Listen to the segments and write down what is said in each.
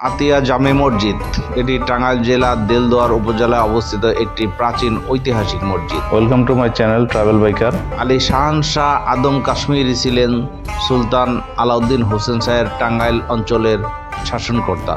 আতিয়া জামে মসজিদ। এটি টাঙ্গাইল জেলার দেলদুয়ার উপজেলায় অবস্থিত একটি প্রাচীন ঐতিহাসিক মসজিদ। Welcome to my channel travel biker Ali Shahan Shah Adam Kashmiri ছিলেন সুলতান আলাউদ্দিন হোসেন শাহের টাঙ্গাইল অঞ্চলের শাসনকর্তা।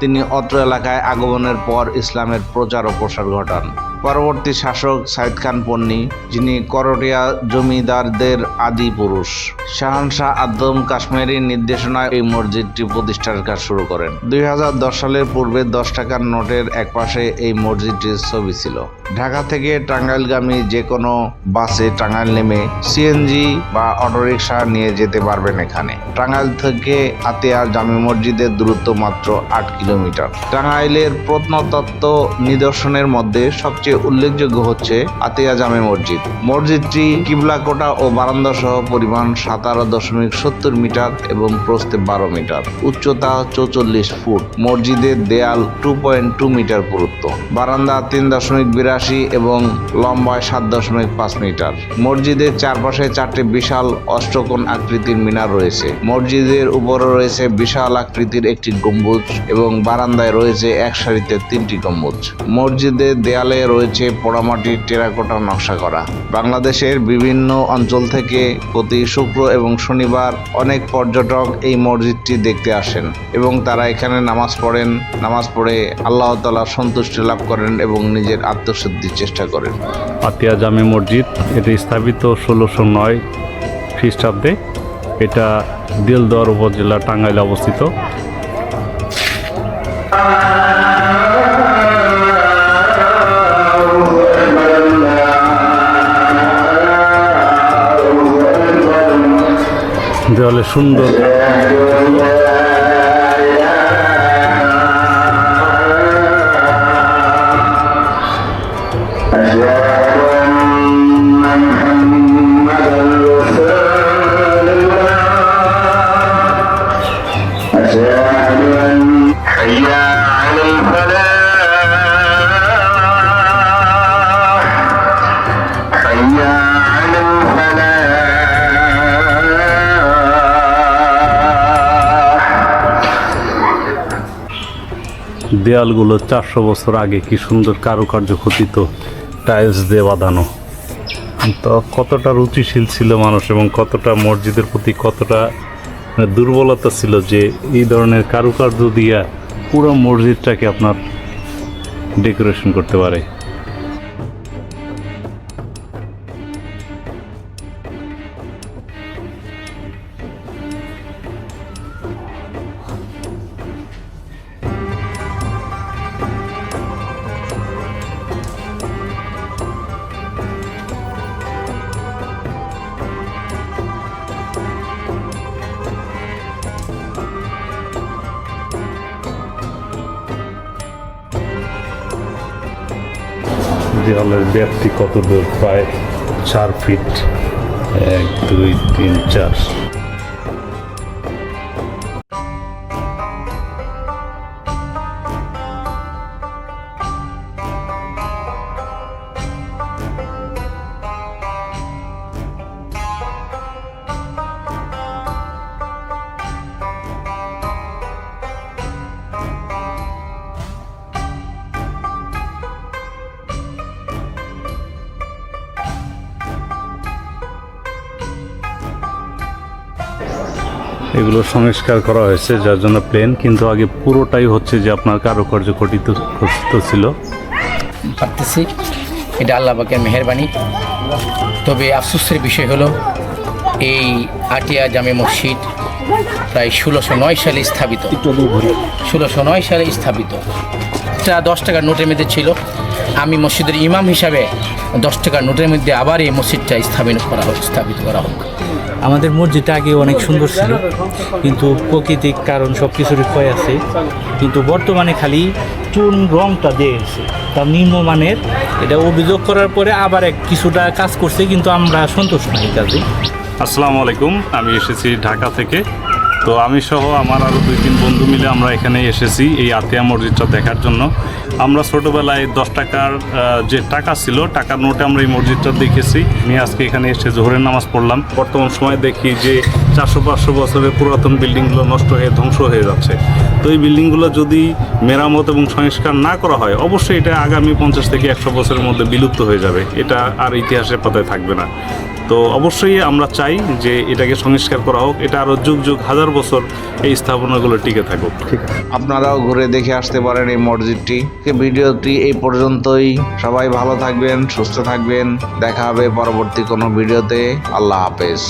তিনি অত্র এলাকায় আগমনের পর ইসলামের প্রচার ও প্রসার ঘটান। পরবর্তী শাসক সাইদ খান পন্নী, যিনি করটিয়া জমিদারদের আদি পুরুষ। শাহানশাহ আদম কাশ্মীরের নির্দেশনায় এই মসজিদটি প্রতিষ্ঠার কাজ শুরু করেন। দুই হাজার দশ সালের পূর্বে দশ টাকার নোটের একপাশে এই মসজিদটির ছবি ছিল। ঢাকা থেকে টাঙ্গাইলগামী যে কোনো বাসে টাঙ্গাইল নেমে সিএনজি বা অটোরিকশা নিয়ে যেতে পারবেন এখানে। টাঙ্গাইল থেকে আতিয়া জামি মসজিদের দূরত্ব মাত্র আট কিলোমিটার। টাঙ্গাইলের প্রত্নতত্ত্ব নিদর্শনের মধ্যে সবচেয়ে উল্লেখযোগ্য হচ্ছে আতিয়া জামে মসজিদ। মসজিদটি কিবলাকোটা ও বারান্দা সহ পরিমাণ সাতারো দশমিক সত্তর মিটার এবং প্রস্থে বারো মিটার। উচ্চতা চৌচল্লিশ ফুট। মসজিদের দেয়াল টু পয়েন্ট টু মিটার পুরুত্ব। বারান্দা তিন দশমিক বিরাশি এবং লম্বায় সাত দশমিক পাঁচ মিটার। মসজিদের চারপাশে চারটি বিশাল অষ্টকোণ আকৃতির মিনার রয়েছে। মসজিদের উপরে রয়েছে বিশাল আকৃতির একটি গম্বুজ এবং বারান্দায় রয়েছে এক সারিতে তিনটি গম্বুজ। মসজিদের দেয়ালে রয়েছে পোড়ামাটির টেরাকোটা নকশা করা। বাংলাদেশের বিভিন্ন অঞ্চল থেকে প্রতি শুক্র এবং শনিবার অনেক পর্যটক এই মসজিদটি দেখতে আসেন এবং তারা এখানে নামাজ পড়েন। নামাজ পড়ে আল্লাহ তালা সন্তুষ্টি লাভ করেন এবং নিজের আত্মশুদ্ধির চেষ্টা করেন। আতিয়া জামে মসজিদ, এটি স্থাপিত ষোলোশো নয় খ্রিস্টাব্দে। এটা দিলদর উপজেলা টাঙ্গাইলে অবস্থিত। দেওয়ালে সুন্দর। দেয়ালগুলো চারশো বছর আগে কি সুন্দর কারুকার্য খচিত টাইলস দিয়ে বাঁধানো। তো কতটা রুচিশীল ছিল মানুষ এবং কতটা মসজিদের প্রতি কতটা মানে দুর্বলতা ছিল যে এই ধরনের কারুকার্য দিয়া পুরো মসজিদটাকে আপনার ডেকোরেশন করতে পারে। দেওয়ালের ব্যাপ্তি কত দূর? প্রায় চার ফিট এক দুই তিন চার। এগুলো সংস্কার করা হয়েছে যার জন্য প্লেন কিন্তু আগে পুরোটাই হচ্ছে যে আপনার কারুকার্য খটিত খচিত ছিল। পারতেছি এটা আল্লাহ পাকের মেহরবানি। তবে আফসোসের বিষয় হলো এই আটিয়া জামে মসজিদ প্রায় ষোলোশো নয় সালে স্থাপিত। ষোলোশো নয় সালে স্থাপিত। এটা দশ টাকার নোটের মধ্যে ছিল। আমি মসজিদের ইমাম হিসাবে দশ টাকার নোটের মধ্যে আবার এই মসজিদটা স্থাপন করা হোক স্থাপিত করা হোক। আমাদের মসজিদটা আগে অনেক সুন্দর ছিল কিন্তু প্রকৃতিক কারণ সব কিছুরই ক্ষয় আছে। কিন্তু বর্তমানে খালি চুন রংটা দিয়েছে তার নিম্নমানের এটা অভিযোগ করার পরে আবার এক কিছুটা কাজ করছে কিন্তু আমরা সন্তুষ্ট এই কাজে। আসসালামু আলাইকুম আমি এসেছি ঢাকা থেকে। তো আমি সহ আমার আরও দুই তিন বন্ধু মিলে আমরা এখানে এসেছি এই আতিয়া মসজিদটা দেখার জন্য। আমরা ছোটোবেলায় দশ টাকার যে টাকা ছিল, টাকার নোটে আমরা এই মসজিদটা দেখেছি। আমি আজকে এখানে এসে জোহরের নামাজ পড়লাম। বর্তমান সময় দেখি যে চারশো পাঁচশো বছরের পুরাতন বিল্ডিংগুলো নষ্ট হয়ে, ধ্বংস হয়ে যাচ্ছে। তো এই বিল্ডিংগুলো যদি মেরামত এবং সংস্কার না করা হয়, অবশ্যই এটা আগামী পঞ্চাশ থেকে একশো বছরের মধ্যে বিলুপ্ত হয়ে যাবে। এটা আর ইতিহাসের পাতায় থাকবে না। তো অবশ্যই আমরা চাই যে এটাকে সংস্কার করা হোক, এটা আরও যুগ যুগ হাজার বছর এই স্থাপনাগুলো টিকে থাকুক। আপনারাও ঘুরে দেখে আসতে পারেন এই মসজিদটি। ভিডিওটি এই পর্যন্তই। সবাই ভালো থাকবেন, সুস্থ থাকবেন। দেখা হবে পরবর্তী কোনো ভিডিওতে। আল্লাহ হাফেজ।